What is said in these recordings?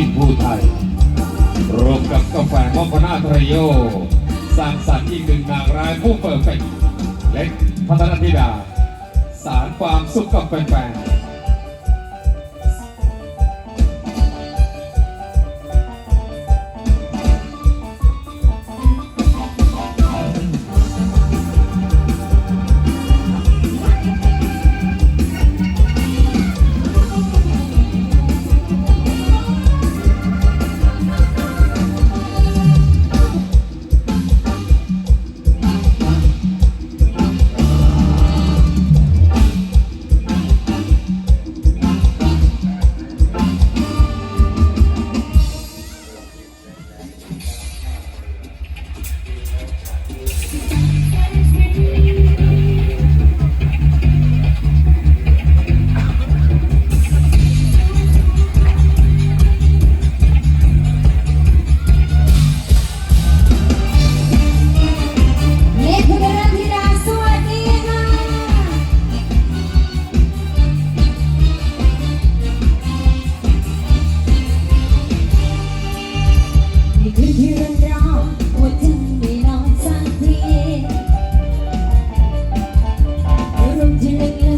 ปินผู้ไทยรวมกับกาแฟมอคนาทรโย สร้างสรรค์อีกหนึ่งนางร้ายผู้เปิดเฟกเล็กพัฒนธิดา สารความสุขกับแฟนๆ doing.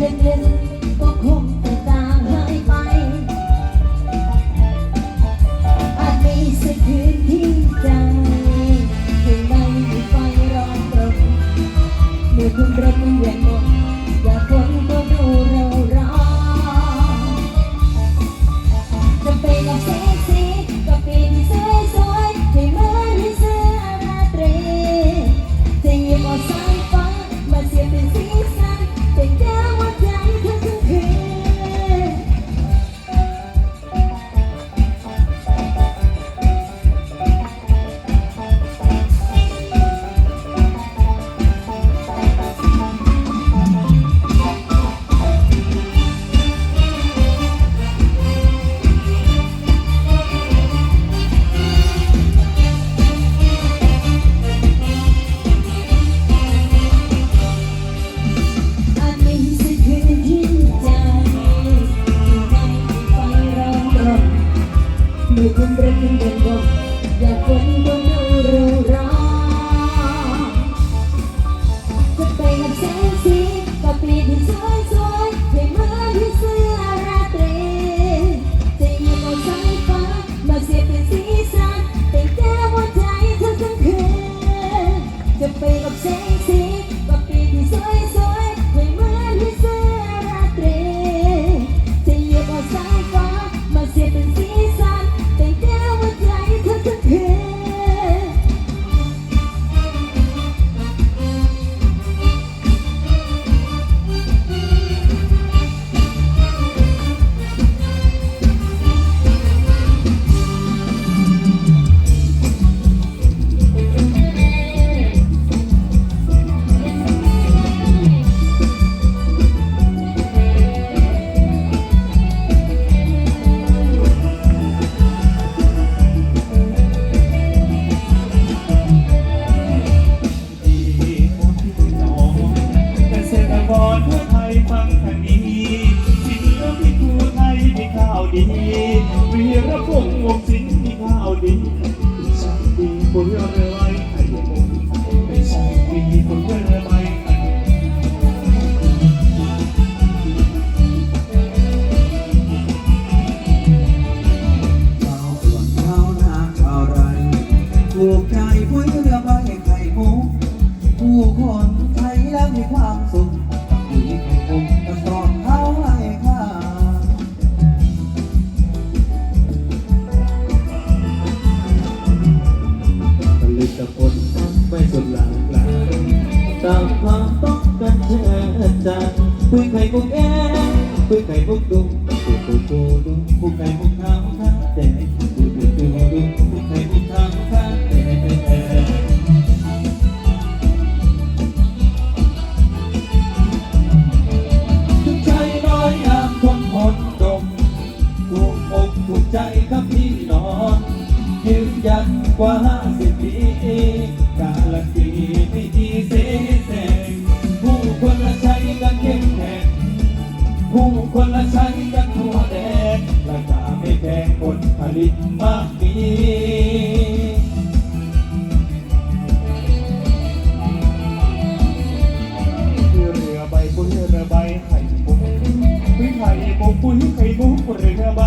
ได้เห็นก็คง ถูกใจผู้เรือใบไข่มุกผู้คน ปุ้ยไข่มุกเรือใบ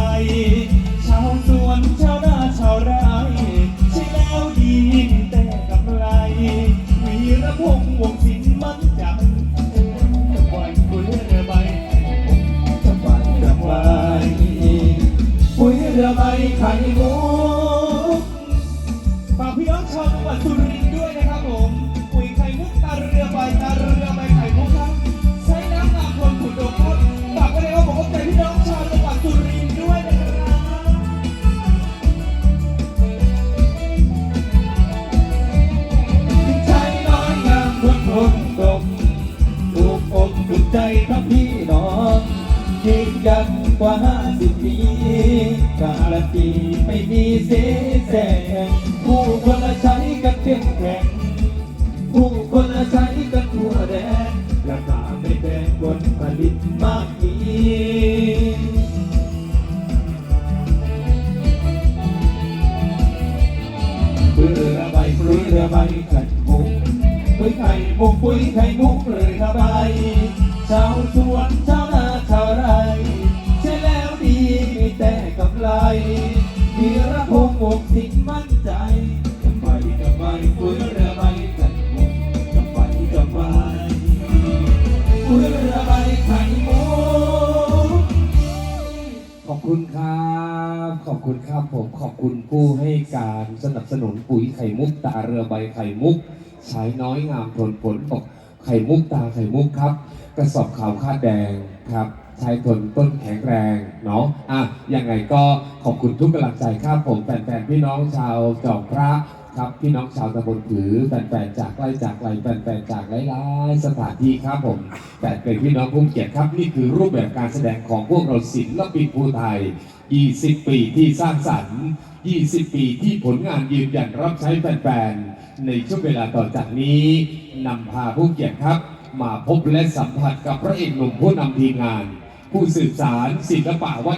ใจทั้งพี่น้องยืนยันกว่าห้าสิบปีการันตีไม่มีเสียแสงผู้คนละใช้กันเข้มแข็งผู้คนละใช้กันทั่วแดนราคาไม่แพงผลผลิตมากมีปุยเรือใบปุยเรือใบไข่มุกปุยไข่มุกปุยไข่มุกเรือใบ ชาวสวนชาวนาชาวไร่ใช่แล้วดีมีแต่กำไรมีระพงอกสิงมั่นใจจะไปจะไปปุยเรือใบไข่มุกจะไปจะไปปุยเรือใบไข่มุกขอบคุณครับ ขอบคุณครับผมขอบคุณผู้ให้การสนับสนุนปุ๋ยไข่มุกตาเรือใบไข่มุกใช้น้อยงามทนผลตกไข่มุกตาไข่มุกครับ กระสอบขาวคาดแดงครับใช้ทนต้นแข็งแรงเนาะอะยังไงก็ขอบคุณทุกกำลังใจครับผมแฟนๆพี่น้องชาวจอมพระครับพี่น้องชาวตำบลผือแฟนๆจากไกลจากไกลแฟนๆจากหลายๆสถานที่ครับผมแต่เป็นพี่น้องภูมิเกียรติครับนี่คือรูปแบบการแสดงของพวกเราศิลปินภูไทย 20 ปีที่สร้างสรรค์ 20 ปีที่ผลงานยืนยันรับใช้แฟนๆในช่วงเวลาต่อจากนี้นำพาผู้เกียรติครับ มาพบและสัมผัสกับพระเอกหนุ่มผู้นำทีมงาน ผู้สืบสารศิลปะวัฒ